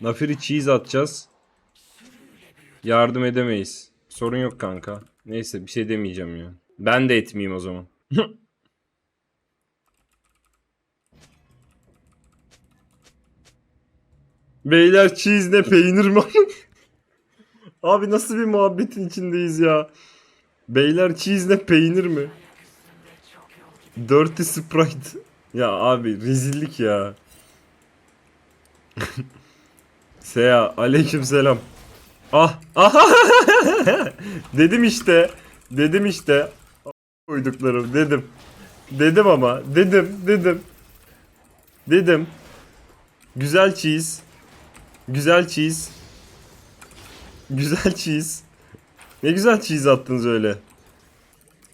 Nafiri cheese atacağız. Yardım edemeyiz. Sorun yok kanka. Neyse bir şey demeyeceğim ya. Ben de etmeyeyim o zaman. Beyler cheese ne peynir mi? Abi nasıl bir muhabbetin içindeyiz ya? Beyler cheese ne peynir mi? Dirty Sprite. Ya abi rezillik ya. Seya aleyküm selam. Ah aha dedim işte. Dedim işte. Koyduklarım dedim. Dedim ama dedim dedim. Dedim. Güzel cheese. Güzel cheese. Güzel cheese. Ne güzel cheese attınız öyle.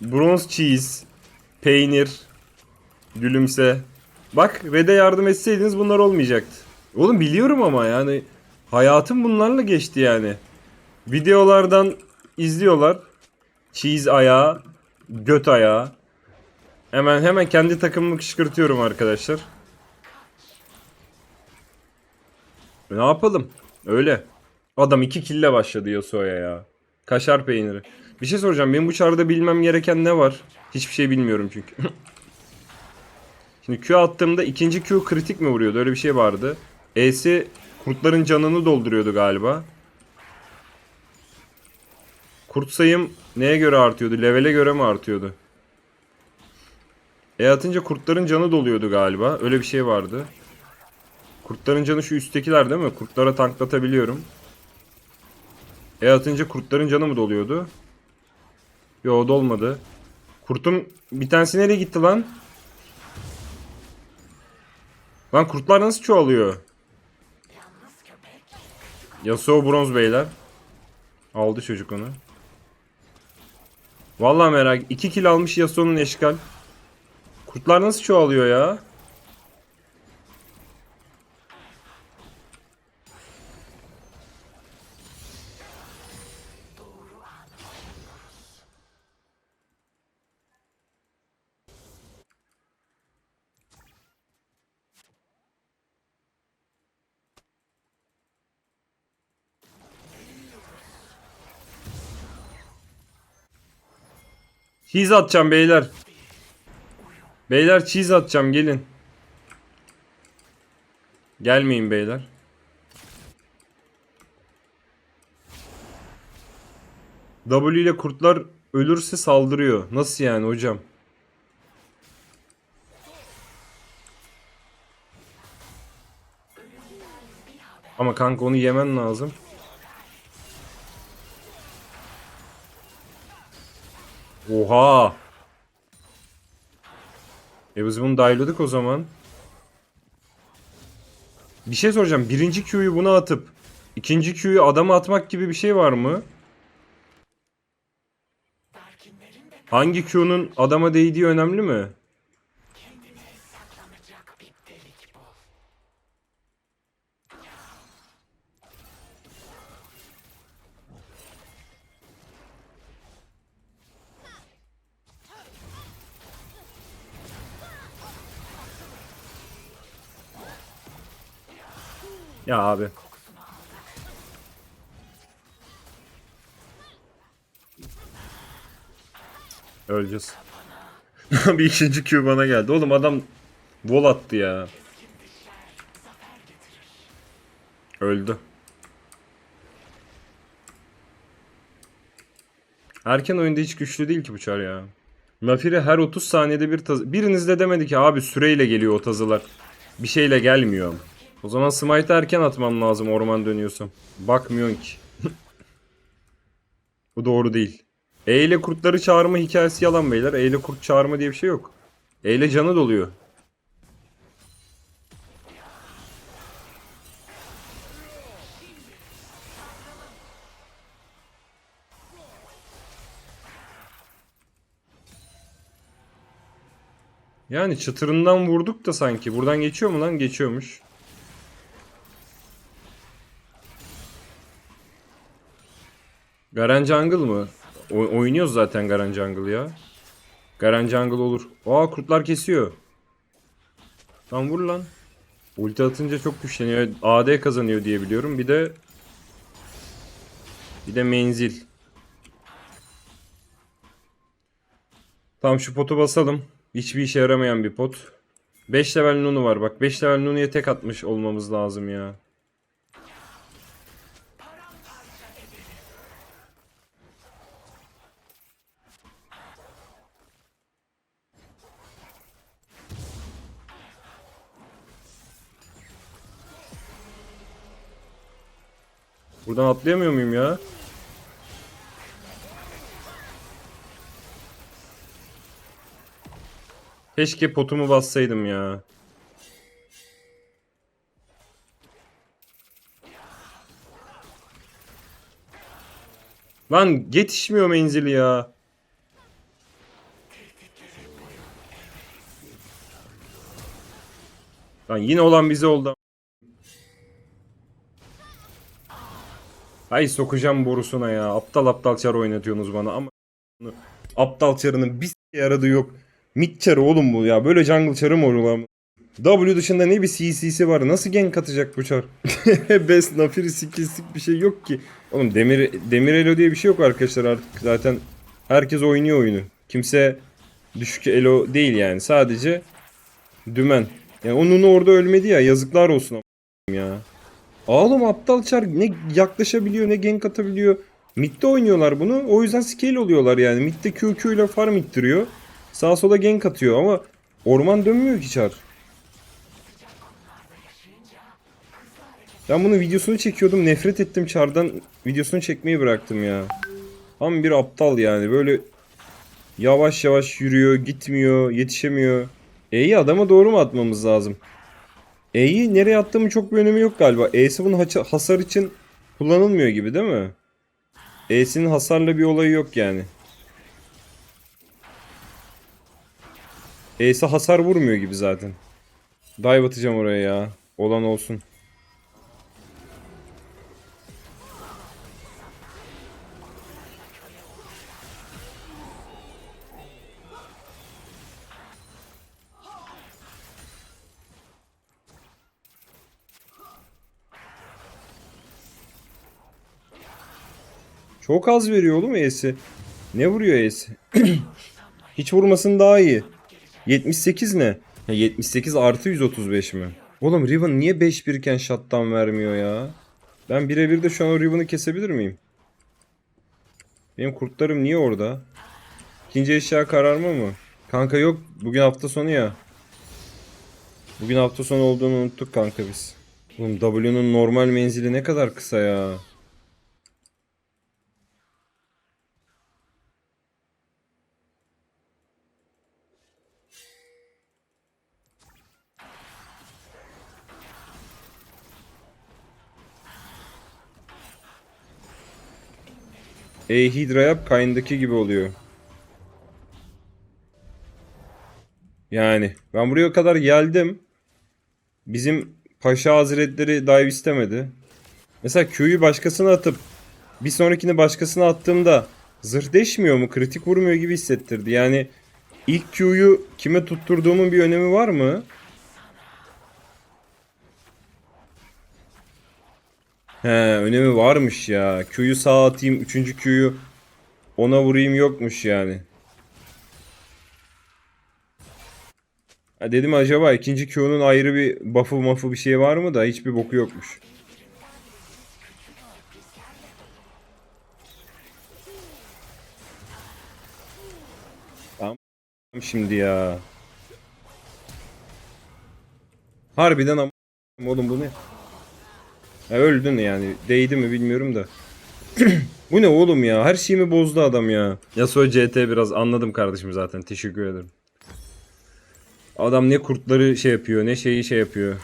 Bronze cheese. Peynir. Gülümse. Bak Red'e yardım etseydiniz bunlar olmayacaktı. Oğlum biliyorum ama yani hayatım bunlarla geçti yani. Videolardan izliyorlar. Cheese ayağı, göt ayağı. Hemen hemen kendi takımımı kışkırtıyorum arkadaşlar. Ne yapalım? Öyle. Adam iki kille başladı Yasuo'ya ya. Kaşar peyniri. Bir şey soracağım. Benim bu çarda bilmem gereken ne var? Hiçbir şey bilmiyorum çünkü. Şimdi Q attığımda ikinci Q kritik mi vuruyordu? Öyle bir şey vardı. E'si kurtların canını dolduruyordu galiba. Kurt sayım neye göre artıyordu? Levele göre mi artıyordu? E atınca kurtların canı doluyordu galiba. Öyle bir şey vardı. Kurtların canı şu üsttekiler değil mi? Kurtlara tanklatabiliyorum. E atınca kurtların canı mı doluyordu? Yo dolmadı. Kurtun bir tanesi nereye gitti lan? Lan kurtlar nasıl çoğalıyor? Yasuo bronz beyler. Aldı çocuk onu. Vallahi merak. 2 kill almış Yasuo'nun eşkal. Kurtlar nasıl çoğalıyor ya? Cheese atacağım beyler. Beyler cheese atacağım gelin. Gelmeyin beyler. W ile kurtlar ölürse saldırıyor. Nasıl yani hocam? Ama kanka onu yemen lazım. Oha. E biz bunu dayladık o zaman. Bir şey soracağım. Birinci Q'yu buna atıp ikinci Q'yu adama atmak gibi bir şey var mı? Hangi Q'nun adama değdiği önemli mi? Ya abi. Öleceğiz. bir ikinci Q bana geldi. Oğlum adam vol attı ya. Öldü. Erken oyunda hiç güçlü değil ki bu çar ya. Nafiri her 30 saniyede bir taz... Biriniz de demedi ki abi süreyle geliyor o tazılar. Bir şeyle gelmiyor. O zaman smite erken atmam lazım orman dönüyorsam. Bakmıyorsun ki. Bu doğru değil. E ile kurtları çağırma hikayesi yalan beyler. E ile kurt çağırma diye bir şey yok. E ile canı doluyor. Yani çıtırından vurduk da sanki. Buradan geçiyor mu lan? Geçiyormuş. Garen Jungle mı? O- oynuyoruz zaten Garen Jungle ya. Garen Jungle olur. Aa kurtlar kesiyor. Lan vur lan. Ulti atınca çok güçleniyor. AD kazanıyor diye biliyorum. Bir de bir de menzil. Tamam şu potu basalım. Hiçbir işe yaramayan bir pot. 5 level Nunu var. Bak 5 level Nunu'ya tek atmış olmamız lazım ya. Buradan atlayamıyor muyum ya? Keşke potumu bassaydım ya. Lan yetişmiyor menzili ya. Lan yine olan bize oldu. Ay sokacağım borusuna ya. Aptal aptal çar oynatıyorsunuz bana ama aptal çarının bir s*** yaradığı yok. Mid çarı oğlum bu ya. Böyle jungle çarı mı olur lan? W dışında ne bir CC'si var. Nasıl gank atacak bu çar? Best nafiri skillslik bir şey yok ki. Oğlum demir demir elo diye bir şey yok arkadaşlar artık. Zaten herkes oynuyor oyunu. Kimse düşük elo değil yani. Sadece dümen. Yani onun orada ölmedi ya. Yazıklar olsun ya. Oğlum aptal çar ne yaklaşabiliyor ne gank atabiliyor. Mid'de oynuyorlar bunu. O yüzden scale oluyorlar yani. Mid'de QQ ile farm ittiriyor. Sağa sola gank atıyor ama orman dönmüyor ki çar. Ben bunun videosunu çekiyordum. Nefret ettim çardan. Videosunu çekmeyi bıraktım ya. Tam bir aptal yani. Böyle yavaş yavaş yürüyor, gitmiyor, yetişemiyor. E'yi adama doğru mu atmamız lazım? E'yi nereye attığımın çok bir önemi yok galiba. E'si bunun hasar için kullanılmıyor gibi değil mi? E'sinin hasarla bir olayı yok yani. E'si hasar vurmuyor gibi zaten. Dive atacağım oraya ya. Olan olsun. Çok az veriyor oğlum E'si. Ne vuruyor E'si? Hiç vurmasın daha iyi. 78 ne? Ha, 78 artı 135 mi? Oğlum Riven niye 5-1 iken shutdown vermiyor ya? Ben birebir de şu an o Riven'ı kesebilir miyim? Benim kurtlarım niye orada? İkinci eşya kararma mı? Kanka yok. Bugün hafta sonu ya. Bugün hafta sonu olduğunu unuttuk kanka biz. Oğlum W'nun normal menzili ne kadar kısa ya. E Hydra yap Kayn'daki gibi oluyor. Yani ben buraya kadar geldim. Bizim Paşa Hazretleri dive istemedi. Mesela Q'yu başkasına atıp bir sonrakini başkasına attığımda zırh deşmiyor mu? Kritik vurmuyor gibi hissettirdi. Yani ilk Q'yu kime tutturduğumun bir önemi var mı? He önemi varmış ya. Q'yu sağa atayım. Üçüncü Q'yu ona vurayım yokmuş yani. Ha dedim acaba ikinci Q'nun ayrı bir buff'ı mafı bir şey var mı da hiçbir boku yokmuş. Tamam şimdi ya. Harbiden ama oğlum bu ne? Ya öldün yani. Değdi mi bilmiyorum da. Bu ne oğlum ya? Her şeyimi bozdu adam ya. Yasuo CT biraz anladım kardeşim zaten. Teşekkür ederim. Adam ne kurtları şey yapıyor ne şeyi şey yapıyor.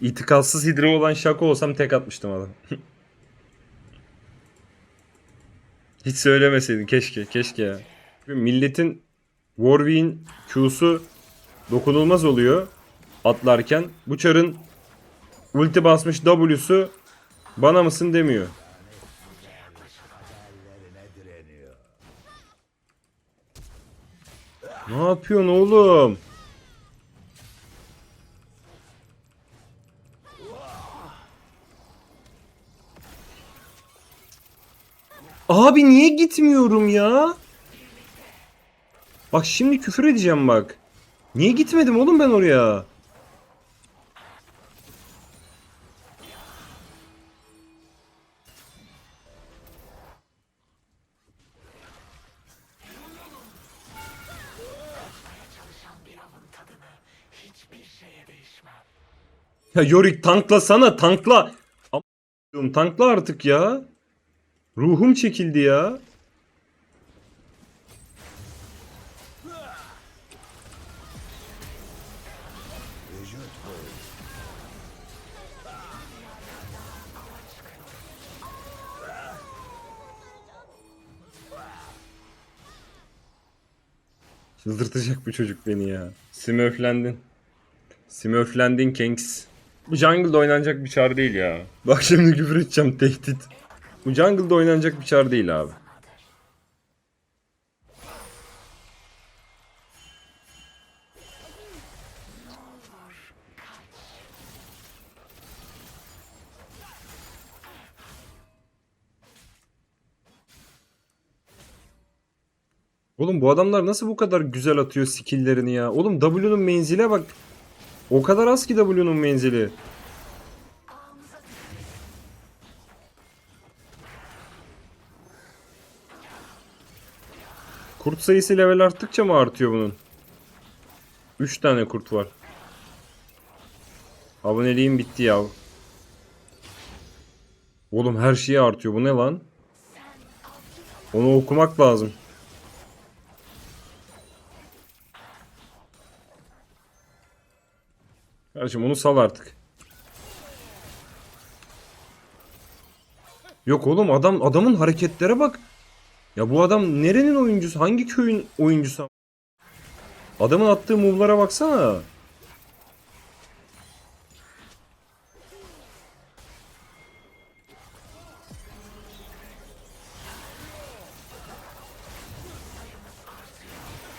İtikatsız hidre olan şaka olsam tek atmıştım adam. Hiç söylemeseydin keşke keşke ya. Milletin Warwick'in Q'su dokunulmaz oluyor atlarken. Bu çarın Ulti basmış W'su bana mısın demiyor. Ne yapıyorsun oğlum? Abi niye gitmiyorum ya? Bak şimdi küfür edeceğim bak. Niye gitmedim oğlum ben oraya? Ya Yorick tanklasana tankla. Am- Tankla artık ya. Ruhum çekildi ya. Çıldırtacak bu çocuk beni ya. Smurflendin. Smurflendin Kings. Bu jungle'da oynanacak bir çar değil ya. Bak şimdi küfür edeceğim tehdit. Bu jungle'da oynanacak bir çar değil abi. Oğlum bu adamlar nasıl bu kadar güzel atıyor skill'lerini ya? Oğlum W'nun menzile bak. O kadar az ki W'nun menzili. Kurt sayısı level arttıkça mı artıyor bunun? 3 tane kurt var. Aboneliğim bitti ya. Oğlum her şeyi artıyor. Bu ne lan? Onu okumak lazım. Kardeşim onu sal artık. Yok oğlum adam adamın hareketlere bak. Ya bu adam nerenin oyuncusu? Hangi köyün oyuncusu? Adamın attığı move'lara baksana.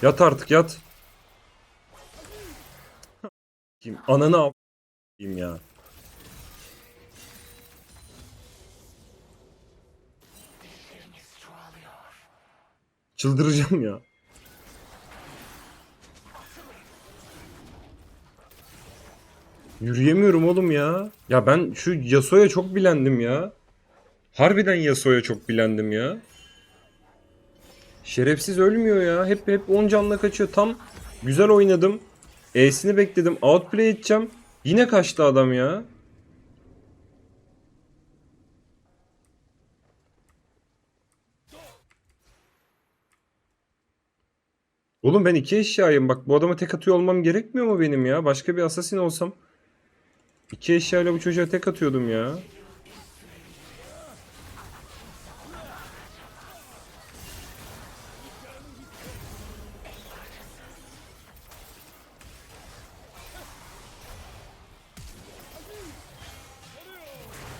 Yat artık yat. Kim? Ananı a**ayım ya. Çıldıracağım ya. Yürüyemiyorum oğlum ya. Ya ben şu Yasuo'ya çok bilendim ya. Harbiden Yasuo'ya çok bilendim ya. Şerefsiz ölmüyor ya. Hep hep 10 canla kaçıyor. Tam güzel oynadım. E'sini bekledim. Outplay edeceğim. Yine kaçtı adam ya. Oğlum ben iki eşyayım. Bak bu adama tek atıyor olmam gerekmiyor mu benim ya? Başka bir assassin olsam. iki eşyayla bu çocuğa tek atıyordum ya.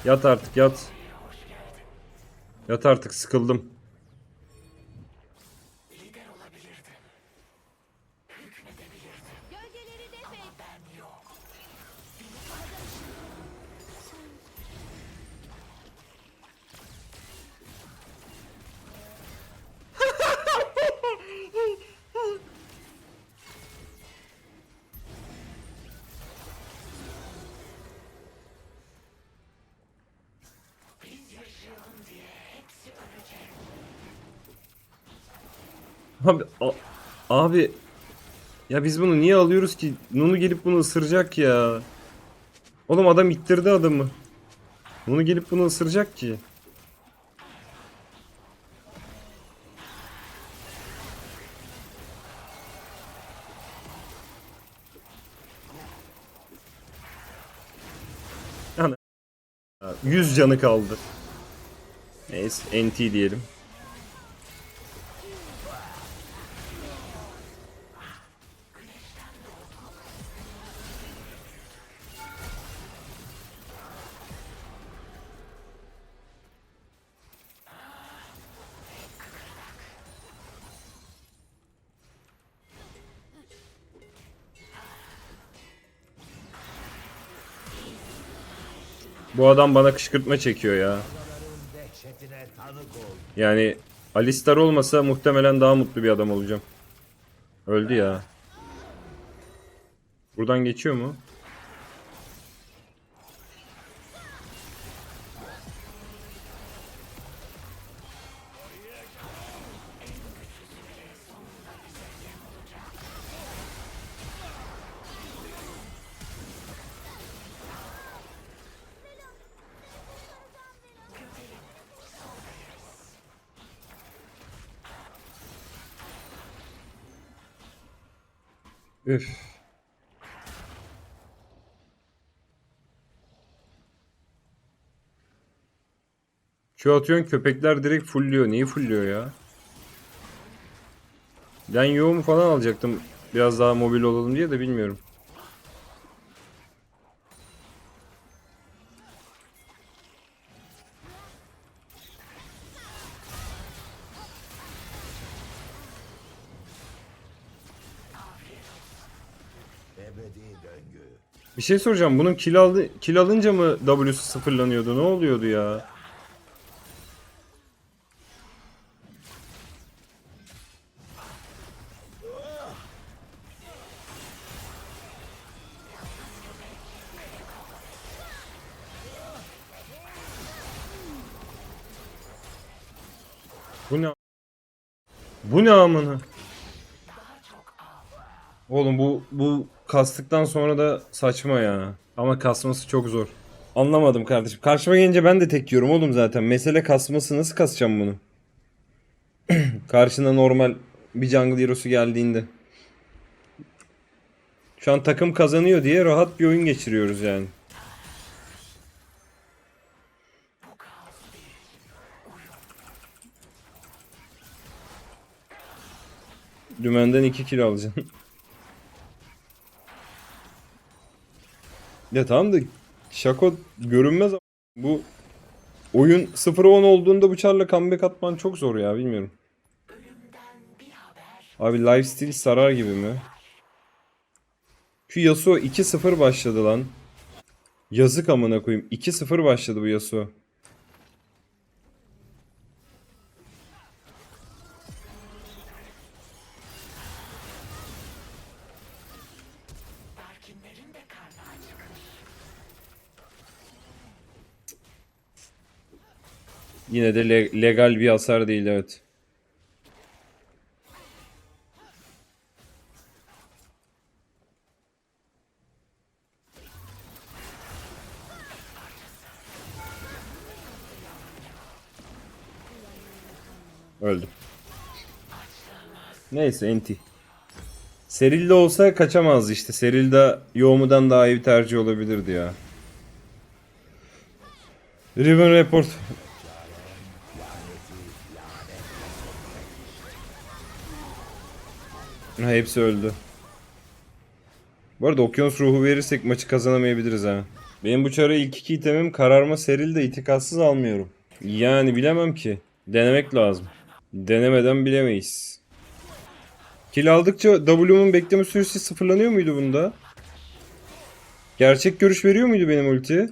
Yat artık yat. Yat artık sıkıldım. Abi, a- abi ya biz bunu niye alıyoruz ki? Nunu gelip bunu ısıracak ya. Oğlum adam ittirdi adamı. Nunu gelip bunu ısıracak ki. Ana. 100 canı kaldı. Neyse NT diyelim. Bu adam bana kışkırtma çekiyor ya. Yani Alistar olmasa muhtemelen daha mutlu bir adam olacağım. Öldü ya. Buradan geçiyor mu? Üf. Şu atıyorsun köpekler direkt fullüyor. Neyi fullüyor ya? Ben yoğumu falan alacaktım. Biraz daha mobil olalım diye de bilmiyorum. Bir şey soracağım. Bunun kill, aldı, kill alınca mı W'su sıfırlanıyordu? Ne oluyordu ya? Kastıktan sonra da saçma ya. Ama kasması çok zor. Anlamadım kardeşim. Karşıma gelince ben de tek yiyorum oğlum zaten. Mesele kasması nasıl kasacağım bunu? Karşına normal bir jungle hero'su geldiğinde. Şu an takım kazanıyor diye rahat bir oyun geçiriyoruz yani. Dümenden 2 kill alacaksın. Ya tamam da Şako görünmez a- bu oyun 0'a 10 olduğunda bu çarla comeback atman çok zor ya bilmiyorum. Abi lifesteal sarar gibi mi? Şu Yasuo 2-0 başladı lan. Yazık amına koyayım. 2-0 başladı bu Yasuo. Yine de le- legal bir hasar değil evet. Öldüm. Neyse enti. Seril'de olsa kaçamazdı işte. Seril'de Yoğumu'dan daha iyi bir tercih olabilirdi ya. Riven Report. Ha, hepsi öldü. Bu arada okyanus ruhu verirsek maçı kazanamayabiliriz ha. Benim bu çara ilk iki itemim kararma seril de itikatsız almıyorum. Yani bilemem ki. Denemek lazım. Denemeden bilemeyiz. Kill aldıkça W'mun bekleme süresi sıfırlanıyor muydu bunda? Gerçek görüş veriyor muydu benim ulti?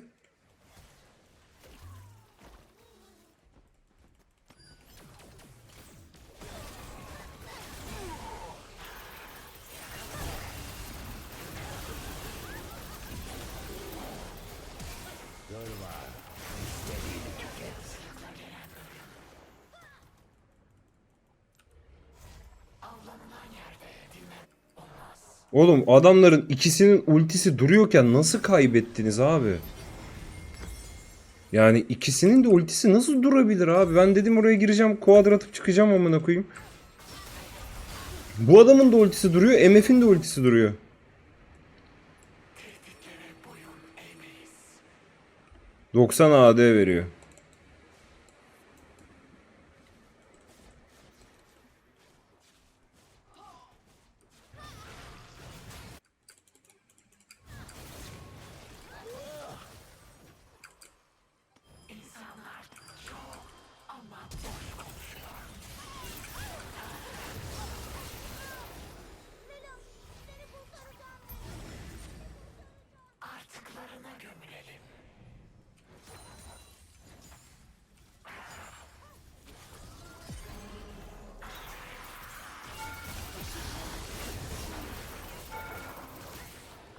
Oğlum adamların ikisinin ultisi duruyorken nasıl kaybettiniz abi? Yani ikisinin de ultisi nasıl durabilir abi? Ben dedim oraya gireceğim, quadra atıp çıkacağım amına koyayım. Bu adamın da ultisi duruyor, MF'in de ultisi duruyor. ...90 AD veriyor.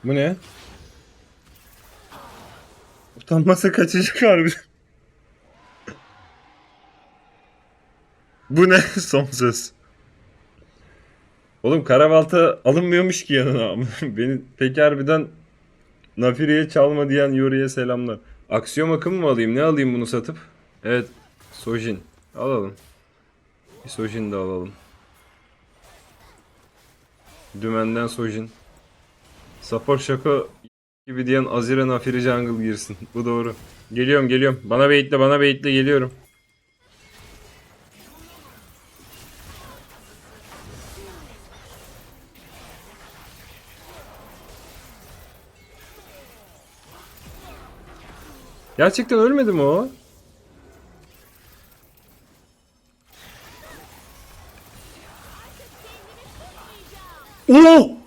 Bu ne? Utanmasa kaçacak harbi. Bu ne? Son söz. Oğlum karabalta alınmıyormuş ki yanına. Beni peki harbiden Nafiri'ye çalma diyen Yori'ye selamlar. Aksiyon akımı mı alayım? Ne alayım bunu satıp? Evet. Sojin. Alalım. Bir Sojin de alalım. Dümenden Sojin. Sapor şaka gibi diyen Azira Nafiri jungle girsin. Bu doğru. Geliyorum geliyorum. Bana baitle bana baitle geliyorum. Gerçekten ölmedi mi o? Oo!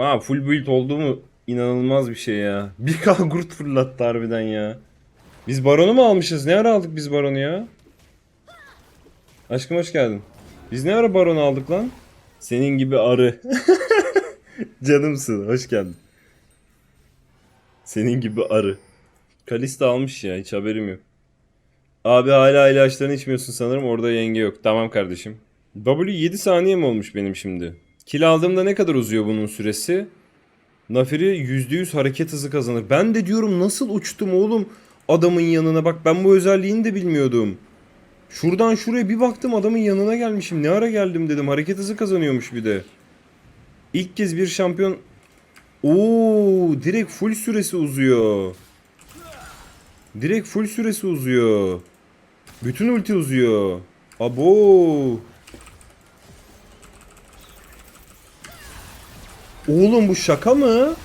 Ha full build oldu mu inanılmaz bir şey ya. Bir k gurt fırlattı harbiden ya. Biz baronu mu almışız? Ne ara aldık biz baronu ya? Aşkım hoş geldin. Biz ne ara baronu aldık lan? Senin gibi arı. Canımsın. Hoş geldin. Senin gibi arı. Kalista almış ya. Hiç haberim yok. Abi hala ilaçlarını içmiyorsun sanırım. Orada yenge yok. Tamam kardeşim. W 7 saniye mi olmuş benim şimdi? Kill aldığımda ne kadar uzuyor bunun süresi? Nafiri %100 hareket hızı kazanır. Ben de diyorum nasıl uçtum oğlum adamın yanına. Bak ben bu özelliğini de bilmiyordum. Şuradan şuraya bir baktım adamın yanına gelmişim. Ne ara geldim dedim. Hareket hızı kazanıyormuş bir de. İlk kez bir şampiyon... Oo, direkt full süresi uzuyor. Direkt full süresi uzuyor. Bütün ulti uzuyor. Abo. Oğlum bu şaka mı?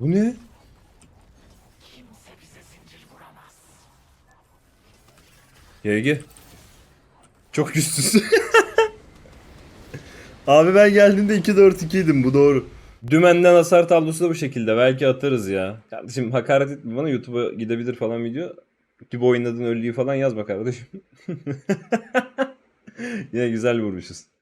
Bu ne? YG. Çok güçsüz. Abi ben geldiğimde 2-4-2'ydim bu doğru. Dümenden hasar tablosu da bu şekilde. Belki atarız ya. Kardeşim hakaret etme bana YouTube'a gidebilir falan video. Gibi oynadığın ölüyü falan yazma kardeşim. Yine güzel vurmuşuz.